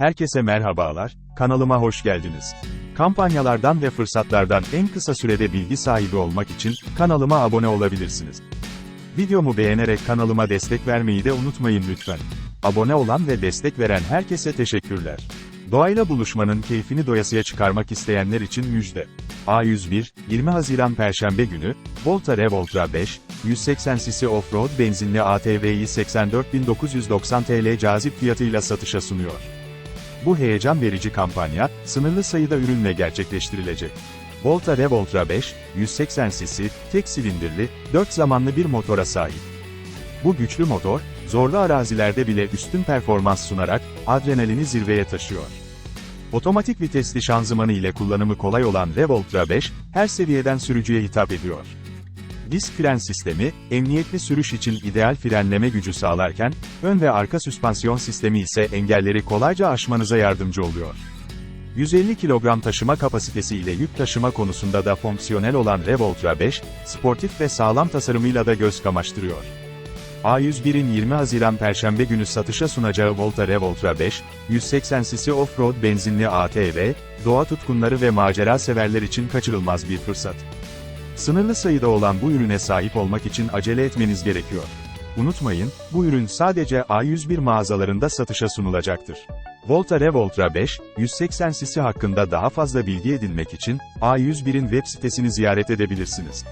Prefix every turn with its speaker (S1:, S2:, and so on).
S1: Herkese merhabalar, kanalıma hoş geldiniz. Kampanyalardan ve fırsatlardan en kısa sürede bilgi sahibi olmak için kanalıma abone olabilirsiniz. Videomu beğenerek kanalıma destek vermeyi de unutmayın lütfen. Abone olan ve destek veren herkese teşekkürler. Doğayla buluşmanın keyfini doyasıya çıkarmak isteyenler için müjde. A101, 20 Haziran Perşembe günü, Volta Revoltra 5, 180 cc off-road benzinli ATV'yi 84.990 TL cazip fiyatıyla satışa sunuyor. Bu heyecan verici kampanya, sınırlı sayıda ürünle gerçekleştirilecek. Volta Revoltra 5, 180 cc, tek silindirli, 4 zamanlı bir motora sahip. Bu güçlü motor, zorlu arazilerde bile üstün performans sunarak, adrenalini zirveye taşıyor. Otomatik vitesli şanzımanı ile kullanımı kolay olan Revoltra 5, her seviyeden sürücüye hitap ediyor. Disk fren sistemi, emniyetli sürüş için ideal frenleme gücü sağlarken, ön ve arka süspansiyon sistemi ise engelleri kolayca aşmanıza yardımcı oluyor. 150 kilogram taşıma kapasitesi ile yük taşıma konusunda da fonksiyonel olan Revoltra 5, sportif ve sağlam tasarımıyla da göz kamaştırıyor. A101'in 20 Haziran Perşembe günü satışa sunacağı Volta Revoltra 5, 180 cc off-road benzinli ATV, doğa tutkunları ve macera severler için kaçırılmaz bir fırsat. Sınırlı sayıda olan bu ürüne sahip olmak için acele etmeniz gerekiyor. Unutmayın, bu ürün sadece A101 mağazalarında satışa sunulacaktır. Volta Revoltra 5, 180 cc hakkında daha fazla bilgi edinmek için A101'in web sitesini ziyaret edebilirsiniz.